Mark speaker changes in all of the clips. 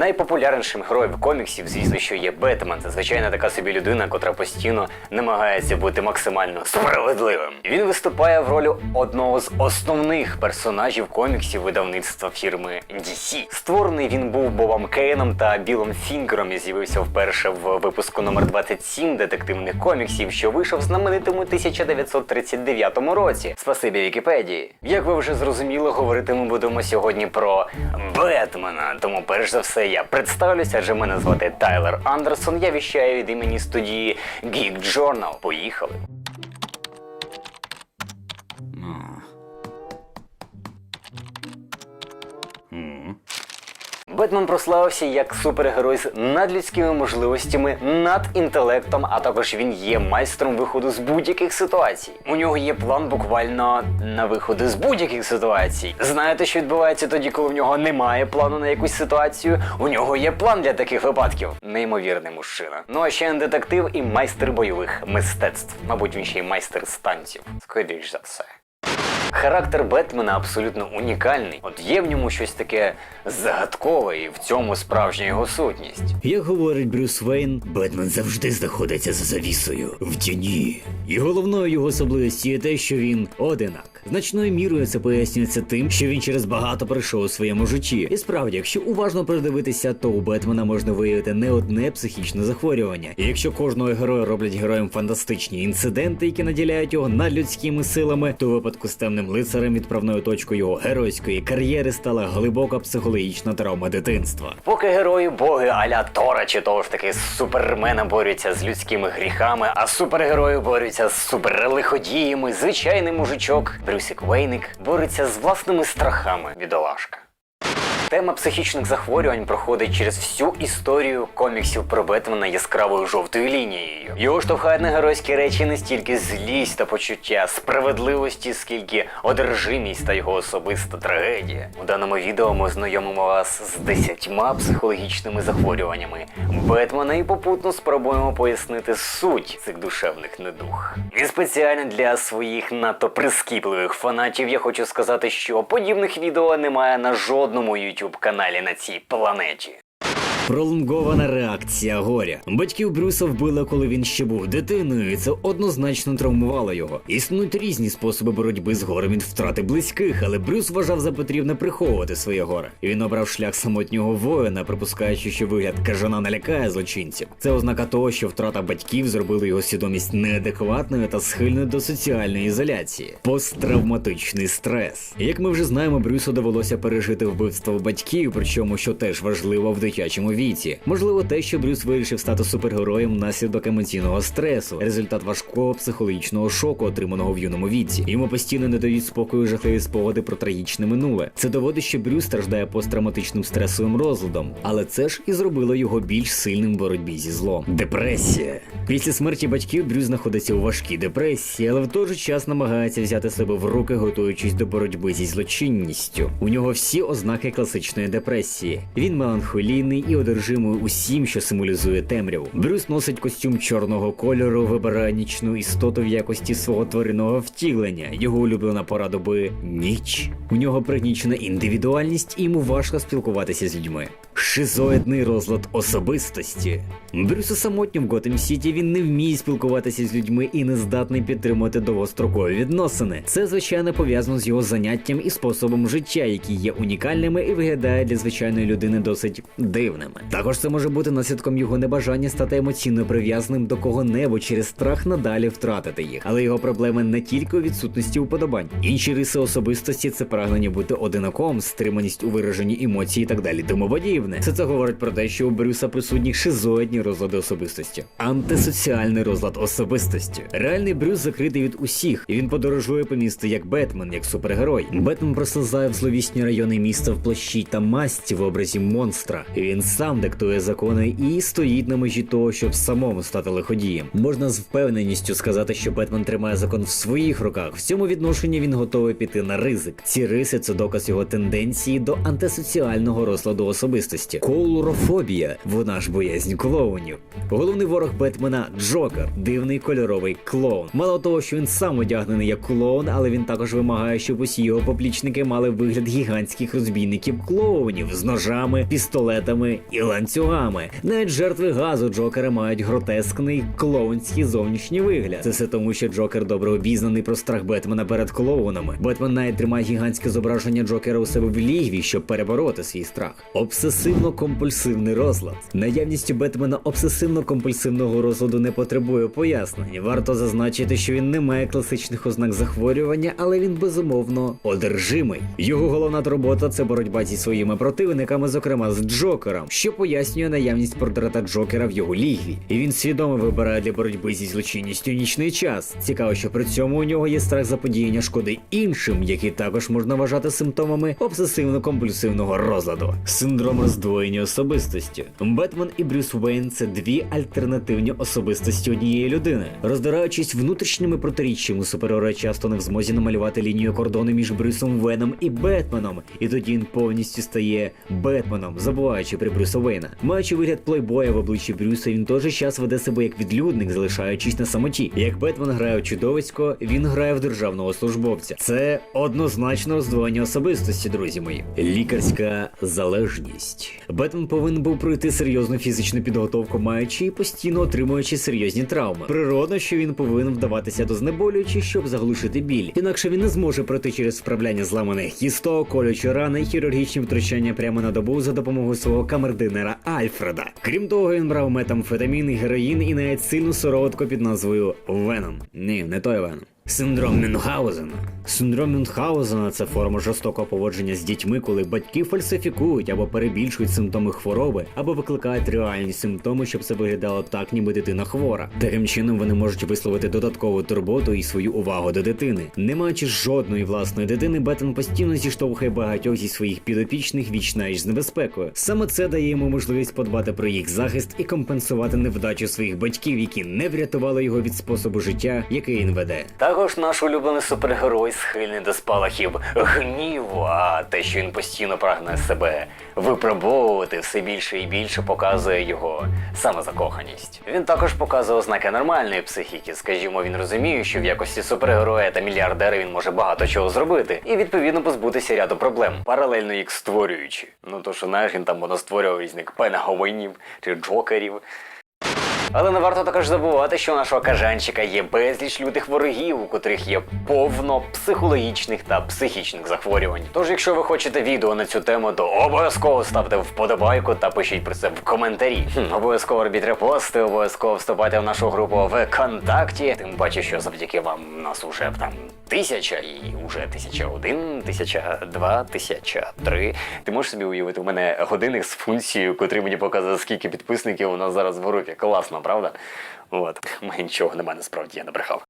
Speaker 1: Найпопулярнішим героєм коміксів, звісно, що є Бетмен. Це звичайно така собі людина, котра постійно намагається бути максимально справедливим. Він виступає в ролі одного з основних персонажів коміксів видавництва фірми DC. Створений він був Бобом Кейном та Білом Фінгером і з'явився вперше в випуску номер 27 детективних коміксів, що вийшов в знаменитому 1939 році. Спасибі Вікіпедії. Як ви вже зрозуміли, говорити ми будемо сьогодні про Бетмена. Тому, перш за все, я представлюся, адже мене звати Тайлер Андерсон. Я віщаю від імені студії Geek Journal. Поїхали. Бетмен прославився як супергерой з надлюдськими можливостями, над інтелектом, а також він є майстром виходу з будь-яких ситуацій. У нього є план буквально на виходи з будь-яких ситуацій. Знаєте, що відбувається тоді, коли в нього немає плану на якусь ситуацію? У нього є план для таких випадків. Неймовірний мужчина. Ну а ще він детектив і майстер бойових мистецтв. Мабуть, він ще й майстер станців. Скоріш за все. Характер Бетмена абсолютно унікальний. От є в ньому щось таке загадкове, і в цьому справжня його сутність.
Speaker 2: Як говорить Брюс Вейн, Бетмен завжди знаходиться за завісою в тіні. І головною його особливістю є те, що він одинак. Значною мірою це пояснюється тим, що він через багато пройшов у своєму житті. І справді, якщо уважно придивитися, то у Бетмена можна виявити не одне психічне захворювання. І якщо кожного героя роблять героєм фантастичні інциденти, які наділяють його надлюдськими силами, то у випадку з темним лицарем відправною точкою його геройської кар'єри стала глибока психологічна травма дитинства.
Speaker 1: Поки герої боги аля Тора чи того ж таки супермена борються з людськими гріхами, а супергерої борються з суперлиходіями, звичайний мужичок Брюсік Вейник бореться з власними страхами бідолашка. Тема психічних захворювань проходить через всю історію коміксів про Бетмена яскравою жовтою лінією. Його штовхають на геройські речі не стільки злість та почуття справедливості, скільки одержимість та його особиста трагедія. У даному відео ми знайомимо вас з десятьма психологічними захворюваннями Бетмена і попутно спробуємо пояснити суть цих душевних недух. І спеціально для своїх надто прискіпливих фанатів я хочу сказати, що подібних відео немає на жодному YouTube каналі на цій планеті.
Speaker 2: Пролонгована реакція горя. Батьків Брюса вбили, коли він ще був дитиною, і це однозначно травмувало його. Існують різні способи боротьби з горем від втрати близьких, але Брюс вважав за потрібне приховувати своє горе. Він обрав шлях самотнього воїна, припускаючи, що вигляд кажана налякає злочинців. Це ознака того, що втрата батьків зробила його свідомість неадекватною та схильною до соціальної ізоляції. Посттравматичний стрес. Як ми вже знаємо, Брюсу довелося пережити вбивство батьків, причому що теж важливо в дитячому віці. Можливо, те, що Брюс вирішив стати супергероєм внаслідок емоційного стресу, результат важкого психологічного шоку, отриманого в юному віці. Йому постійно не дають спокою жахливі спогади про трагічне минуле. Це доводить, що Брюс страждає посттравматичним стресовим розладом, але це ж і зробило його більш сильним в боротьбі зі злом. Депресія. Після смерті батьків Брюс знаходиться у важкій депресії, але в той же час намагається взяти себе в руки, готуючись до боротьби зі злочинністю. У нього всі ознаки класичної депресії. Він меланхолійний і одержимий усім, що символізує темряву. Брюс носить костюм чорного кольору, вибирає нічну істоту в якості свого тваринного втілення. Його улюблена пора доби ніч. У нього пригнічена індивідуальність, і йому важко спілкуватися з людьми. Шизоїдний розлад особистості. Брюсу самотньо в Готем Сіті він не вміє спілкуватися з людьми і не здатний підтримувати довгострокові відносини. Це звичайно пов'язано з його заняттям і способом життя, які є унікальними і виглядає для звичайної людини досить дивними. Також це може бути наслідком його небажання стати емоційно прив'язаним до кого-небудь через страх надалі втратити їх. Але його проблеми не тільки у відсутності уподобань. Інші риси особистості це прагнення бути одинаком, стриманість у вираженні емоцій і так далі. Тому подібне. Все це говорить про те, що у Брюса присутні шизоїдні розлади особистості, антисоціальний розлад особистості. Реальний Брюс закритий від усіх, і він подорожує по місту як Бетмен, як супергерой. Бетмен прослизає в зловісні райони міста в плащі та масті в образі монстра. Він сам диктує закони і стоїть на межі того, щоб самому стати лиходієм. Можна з впевненістю сказати, що Бетмен тримає закон в своїх руках. В цьому відношенні він готовий піти на ризик. Ці риси це доказ його тенденції до антисоціального розладу особистості. Коулурофобія, вона ж боязнь клоунів. Головний ворог Бетмена Джокер, дивний кольоровий клоун. Мало того, що він сам одягнений як клоун, але він також вимагає, щоб усі його поплічники мали вигляд гігантських розбійників клоунів з ножами, пістолетами і ланцюгами. Навіть жертви газу Джокера мають гротескний клоунський зовнішній вигляд. Це все тому, що Джокер добре обізнаний про страх Бетмена перед клоунами. Бетмен навіть тримає гігантське зображення Джокера у себе в лігві, щоб перебороти свій страх. Обсесивно-компульсивний розлад. Наявність у Бетмена обсесивно-компульсивного розладу не потребує пояснень. Варто зазначити, що він не має класичних ознак захворювання, але він безумовно одержимий. Його головна робота це боротьба зі своїми противниками, зокрема з Джокером, що пояснює наявність портрета Джокера в його лігві. І він свідомо вибирає для боротьби зі злочинністю нічний час. Цікаво, що при цьому у нього є страх заподіяння шкоди іншим, які також можна вважати симптомами обсесивно-компульсивного розладу. Синдром роздвоєння особистості. Бетмен і Брюс Уейн це дві альтернативні особистості однієї людини. Роздираючись внутрішніми протиріччями, супергерой часто не в змозі намалювати лінію кордону між Брюсом Веном і Бетменом, і тоді він повністю стає Бетменом, забуваючи при Брюса Вейна. Маючи вигляд плейбоя в обличчі Брюса, він той же час веде себе як відлюдник, залишаючись на самоті. Як Бетмен грає у чудовисько, він грає в державного службовця. Це однозначно роздвоєння особистості, друзі мої. Лікарська залежність. Бетмен повинен був пройти серйозну фізичну підготовку, маючи і постійно отримуючи серйозні травми. Природно, що він повинен вдаватися до знеболюючих, щоб заглушити біль. Інакше він не зможе пройти через вправляння зламаних кісток, колючі рани і хірургічні втручання прямо на добу за допомогою свого камердинера Альфреда. Крім того, він брав метамфетамін героїн і навіть сильну сироватку під назвою Веном. Ні, не той Веном. Синдром Мюнхгаузена. Синдром Мюнхгаузена це форма жорстокого поводження з дітьми, коли батьки фальсифікують або перебільшують симптоми хвороби, або викликають реальні симптоми, щоб це виглядало так, ніби дитина хвора. Таким чином вони можуть висловити додаткову турботу і свою увагу до дитини. Не маючи жодної власної дитини, Беттен постійно зіштовхує багатьох зі своїх підопічних вічна з небезпекою. Саме це дає йому можливість подбати про їх захист і компенсувати невдачу своїх батьків, які не врятували його від способу життя, який він веде.
Speaker 1: Також наш улюблений супергерой схильний до спалахів гніву, а те, що він постійно прагне себе випробовувати, все більше і більше показує його самозакоханість. Він також показує ознаки нормальної психіки. Скажімо, він розуміє, що в якості супергероя та мільярдера він може багато чого зробити, і відповідно позбутися ряду проблем, паралельно їх створюючи. Ну то що знаєш, він там воно створював різних пенагоїнів чи джокерів. Але не варто також забувати, що у нашого кажанчика є безліч лютих ворогів, у котрих є повно психологічних та психічних захворювань. Тож, якщо ви хочете відео на цю тему, то обов'язково ставте вподобайку та пишіть про це в коментарі. Хм, обов'язково робіть репости, обов'язково вступайте в нашу групу ВКонтакті. Тим паче, що завдяки вам нас уже там тисяча і уже тисяча один, тисяча два, тисяча три. Ти можеш собі уявити, у мене годинник з функцією, котрий мені показує, скільки підписників у нас зараз в групі. Класно, правда? От, мене нічого немає насправді, я не брехав.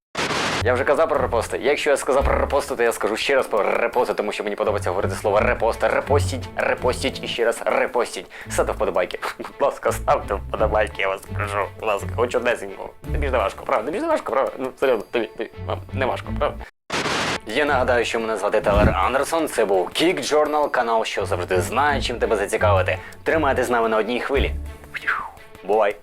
Speaker 1: Я вже казав про репости. Якщо я сказав про репости, то я скажу ще раз про репости, тому що мені подобається говорити слово репости. Репостіть, репостіть і ще раз репостіть. Ставте вподобайки. Будь ласка, ставте вподобайки, я вас прошу. Будь ласка, хоч однесенько. Тобі ж не важко, правда? Тобі ж не важко, правда? Ну, серйозно, тобі, тобі вам не важко, правда? Я нагадаю, що мене звати Телер Андерсон. Це був Кік Journal, канал, що завжди знає, чим тебе зацікавити. Тримайте з нами на одній хвилі. Бувай!